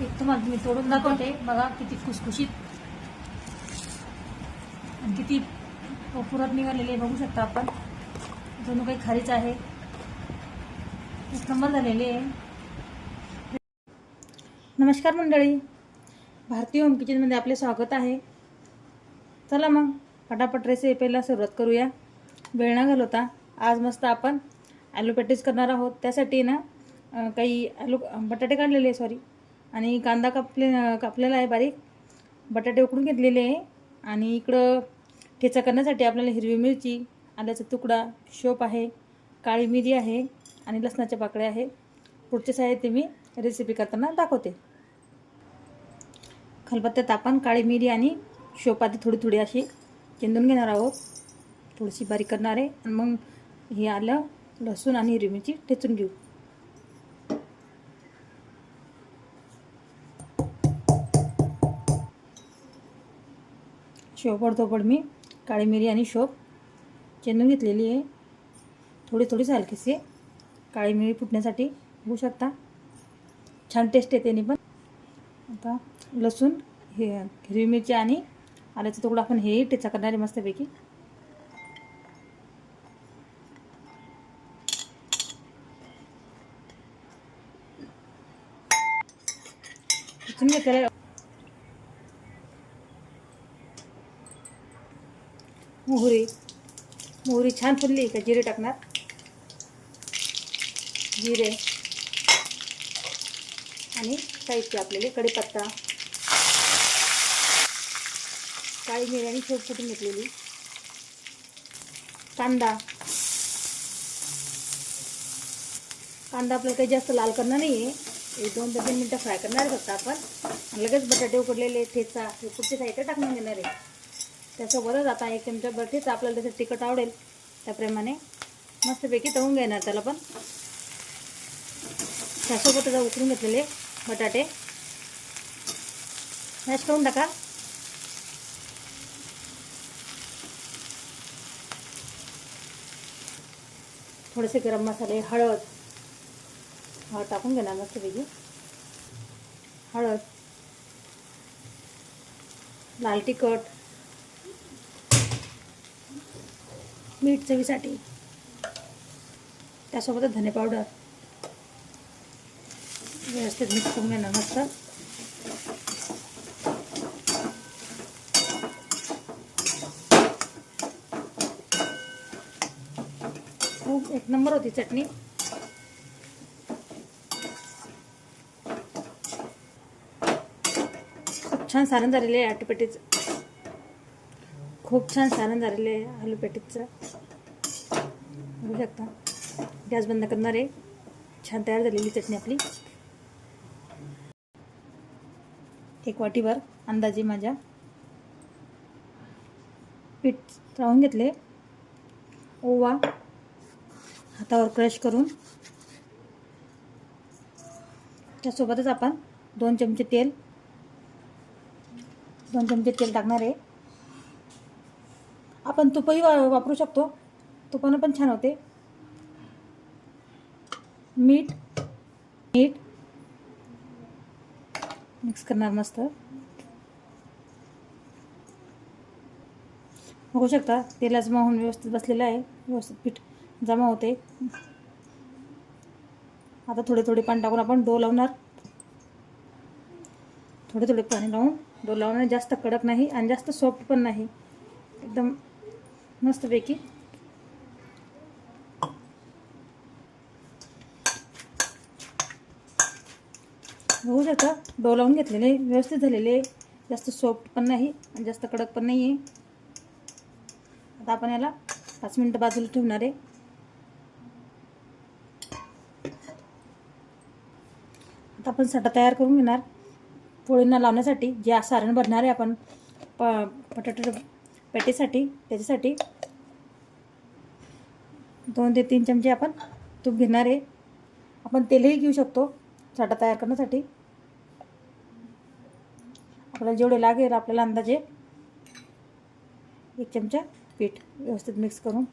एक तुम्हाला मी तोडून दाखवते. बघा किती खुसखुशीत आणि किती पुरत निघालेले आहे. बघू शकता आपण. जणू काही खारीच आहे. एक नंबर झालेले आहे. नमस्कार मंडळी. भारतीय होम किचनमध्ये आपले स्वागत आहे. चला मग फटाफट रेसिपीला सुरुवात करूया. वेळ न घालवता आज मस्त आपण ॲलो पॅटीस करणार आहोत. त्यासाठी ना काही ॲलो बटाटे काढलेले आहे सॉरी आणि कांदा कापले कापलेला आहे बारीक. बटाटे उकडून घेतलेले आहे. आणि इकडं ठेचा करण्यासाठी आपल्याला हिरवी मिरची आल्याचा तुकडा शोप आहे काळी मिरी आहे आणि लसणाच्या पाकळ्या आहे. पुढचे साहित्य मी रेसिपी करताना दाखवते. खलबत्त्यात आपण काळी मिरी आणि शोप आधी थोडी थोडी अशी चेंदून घेणार आहोत. थोडीशी बारीक करणार आहे. आणि मग हे आलं लसूण आणि हिरवी मिरची ठेचून घेऊ. शोपड मी काळी मिरी आणि शोप चेंदून घेतलेली आहे. थोडी थोडीच हलकीशी काळी मिरी फुटण्यासाठी होऊ शकता. छान टेस्ट येते नि पण. आता लसूण हे हिरवी मिरची आणि आल्याचा तुकडा आपण हे टेचा करणारे मस्तपैकी. ठेचून मोहरी. मोहरी छान फुलली का? जिरे टाकणार? जिरे. आणि साहित्य आपल्याला कढीपत्ता. काळी मिरी आणि छोट फुटून घेतलेली? कांदा. कांदा आपल्याला काही जास्त लाल करणार नाही आहे एक दोन ते तीन मिनटं फ्राय करणार आहे फक्त आपण. लगेच बटाटे उकडलेले ठेचा हे पुढचे साहित्य टाकून घेणार आहे. त्यासोबतच आता एक चमचा बटीच आपल्याला त्याचं तिखट आवडेल. त्याप्रमाणे मस्तपैकी तळून घेणार त्याला पण. त्यासोबतच उकळून घेतलेले बटाटे. मॅश करून टाका. थोडेसे गरम मसाले हळद. हळद टाकून घेणार मस्तपैकी. हळद. लाल तिखट. मीठ चवीसाठी. त्यासोबतच धने पावडर व्यवस्थित मिक्स करून घेणार मस्त. खूप एक नंबर होती चटणी. खूप छान सारण झालेली आहे आटीपेटीचं. खूप छान सारण झालेलं आहे आलू पेटीचं बघू शकता. गॅस बंद करणार आहे. छान तयार झालेली चटणी आपली. एक वाटीभर अंदाजे माझ्या पीठ राहून घेतले. ओवा हातावर क्रश करून. त्यासोबतच आपण दोन चमचे तेल दोन चमचे तेल टाकणार आहे. आपण तुपही वा वापरू शकतो. तुपानं पण छान होते. मीठ मीठ. मिक्स करणार मस्त. बघू शकता तेला जमा होऊन व्यवस्थित बसलेलं आहे. व्यवस्थित पीठ जमा होते. आता थोडे थोडे पाणी टाकून आपण डो लावणार. थोडे थोडे पाणी लावून डो लावणार जास्त कडक नाही आणि जास्त सॉफ्ट पण नाही. एकदम मस्तपैकी बघू शकता. डो लावून घेतलेले व्यवस्थित झालेले जास्त सॉफ्ट पण नाही आणि जास्त कडक पण नाही आहे. आता आपण याला पाच मिनटं बाजूला ठेवणार आहे. आता आपण साठा तयार करून घेणार. पोळींना लावण्यासाठी जे सारण भरणार आहे आपण प बटाटे पॅटीसाठी त्याच्यासाठी दोन ते तीन चमचे आपण तूप घेणार आहे. आपण तेलही घेऊ शकतो साठा तयार करण्यासाठी. आपल्याला जेवढे लागेल आपल्याला अंदाजे एक चमचा पीठ व्यवस्थित मिक्स करून.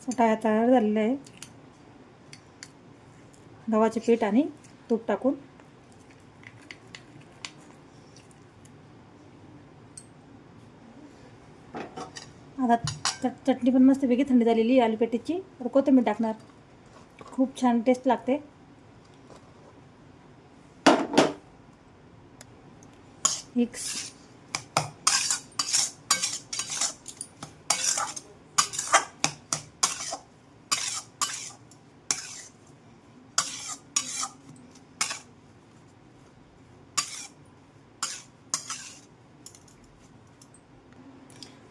साठा तयार झालेला आहे. गव्हाचे पीठ आणि तूप टाकून. आता चट चटणी पण मस्त वेगळी थंडी झालेली आहे आलूपेटीची तर कोथिंबीर टाकणार. खूप छान टेस्ट लागते. मिक्स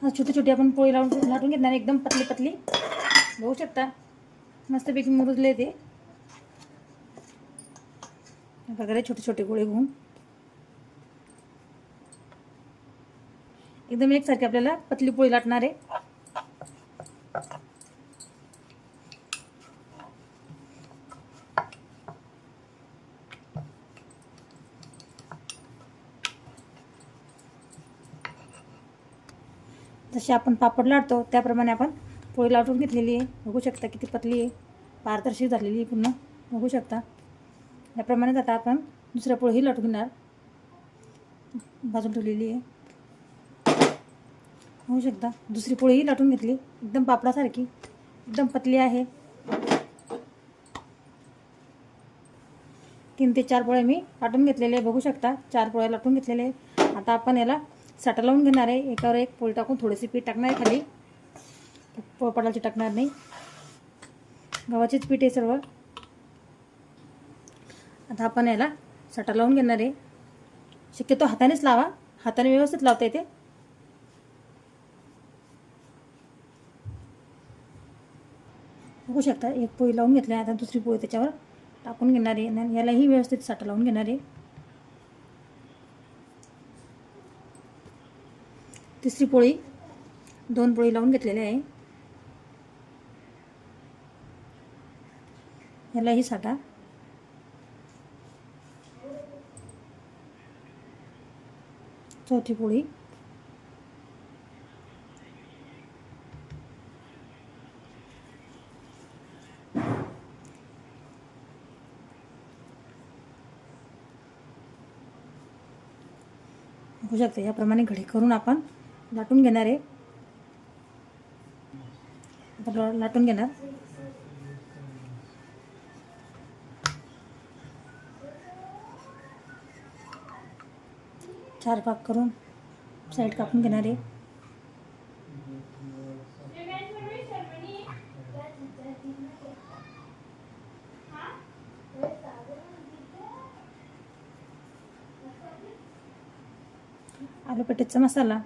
छोटी छोटी आपण पोळी लावून लाटून घेणार एकदम पतली पतली बघू शकता मस्तपैकी मुरुजले ते प्रकारे छोटे छोटे गोळे घेऊन एकदम सारे अपने पतली पोळी लाटणार आहे। जसे आपण पापड लाटतो त्याप्रमाणे आपण पोळी लाटून घेतलेली आहे. बघू शकता किती पतली आहे. पारदर्शक झालेली आहे पूर्ण. बघू शकता. याप्रमाणेच आता आपण दुसऱ्या पोळीही लाटून घेणार. बाजून ठेवलेली आहे. होऊ शकता. दुसरी पोळीही लाटून घेतली. एकदम पापडासारखी. एकदम पतली आहे. तीन ते चार पोळ्या मी लाटून घेतलेले आहे बघू शकता. चार पोळ्या लाटून घेतलेले आहे आता आपण याला साठा लावून घेणार आहे. एकावर एक पोळी टाकून थोडीशी पीठ टाकणार आहे खाली. पोळपाडाची टाकणार नाही. गव्हाचेच पीठ आहे सर्व. आता आपण याला साठा लावून घेणार आहे. शक्यतो हातानेच लावा. हाताने व्यवस्थित लावता येते. बघू शकता एक पोळी लावून घेतली आता दुसरी पोळी त्याच्यावर टाकून घेणार आहे. यालाही व्यवस्थित साठा लावून घेणार आहे. तिसरी पोळी दोन पोळी लावून घेतलेली आहे. यालाही साठा. चौथी पोळी. शकते याप्रमाणे घडी करून आपण लाटून घेणार आहे. आता लाटून घेणार. चार भाग करून साईड कापून घेणार आहे. आलू पेटीचा मसाला.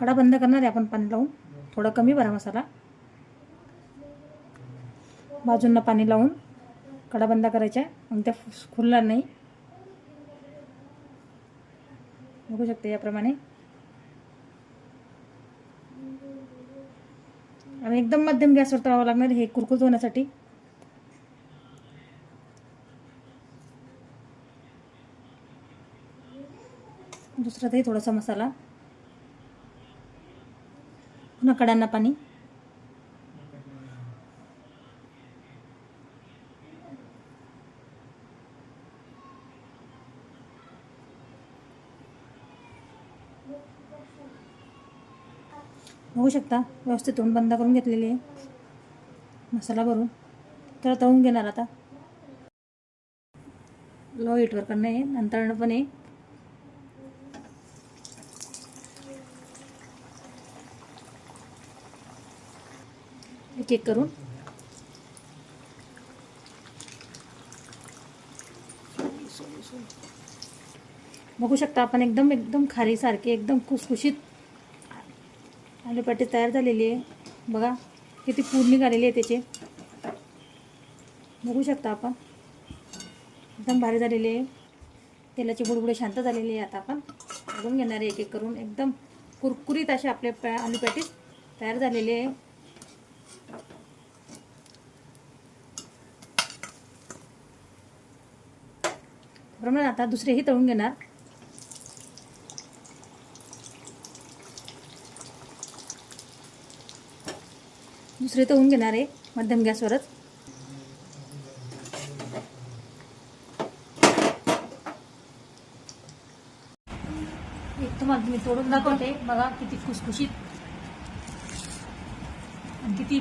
कडा बंद करणार आहे आपण पाणी लावून. थोडा कमी भरा मसाला. बाजूंना पाणी लावून कडा बंद करायच्या. मग त्या फु- नाही. बघू शकते याप्रमाणे. आणि एकदम मध्यम गॅसवर तळावं लागणार हे कुरकुत होण्यासाठी. दुसरातही थोडासा मसाला. पुन्हा पाणी? बघू शकता व्यवस्थित तोंड बंद करून घेतलेली आहे. मसाला भरून. तर तळून घेणार आता. लो हिटवर करणं आहे नंतर पण आहे. एक एक करून. बघू शकता आपण एकदम एकदम खारीसारखी एकदम खुसखुशीत आलू तयार झालेली आहे. बघा किती पूर निघालेली आहे त्याचे. बघू शकता आपण. एकदम भारी झालेली आहे. तेलाची बुडबुडे शांत झालेली आहे आता आपण. बघून घेणार आहे एक एक करून. एकदम कुरकुरीत असे आपले पॅ आलू पॅटीस तयार झालेले आहे. त्याप्रमाणे आता दुसरेही तळून घेणार. दुसरे तळून घेणार आहे मध्यम गॅसवरच एक तुम्हाला मी तोडून दाखवते बघा किती खुसखुशीत. आणि किती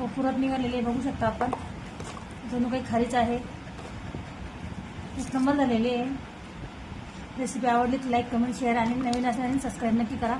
पुरत निघालेले आहे बघू शकता आपण. जणू काही खारीच आहे. एक नंबर रेसिपी आवडली तर लाईक कमेंट शेअर आणि नवीन असल्याने सबस्क्राईब नक्की करा.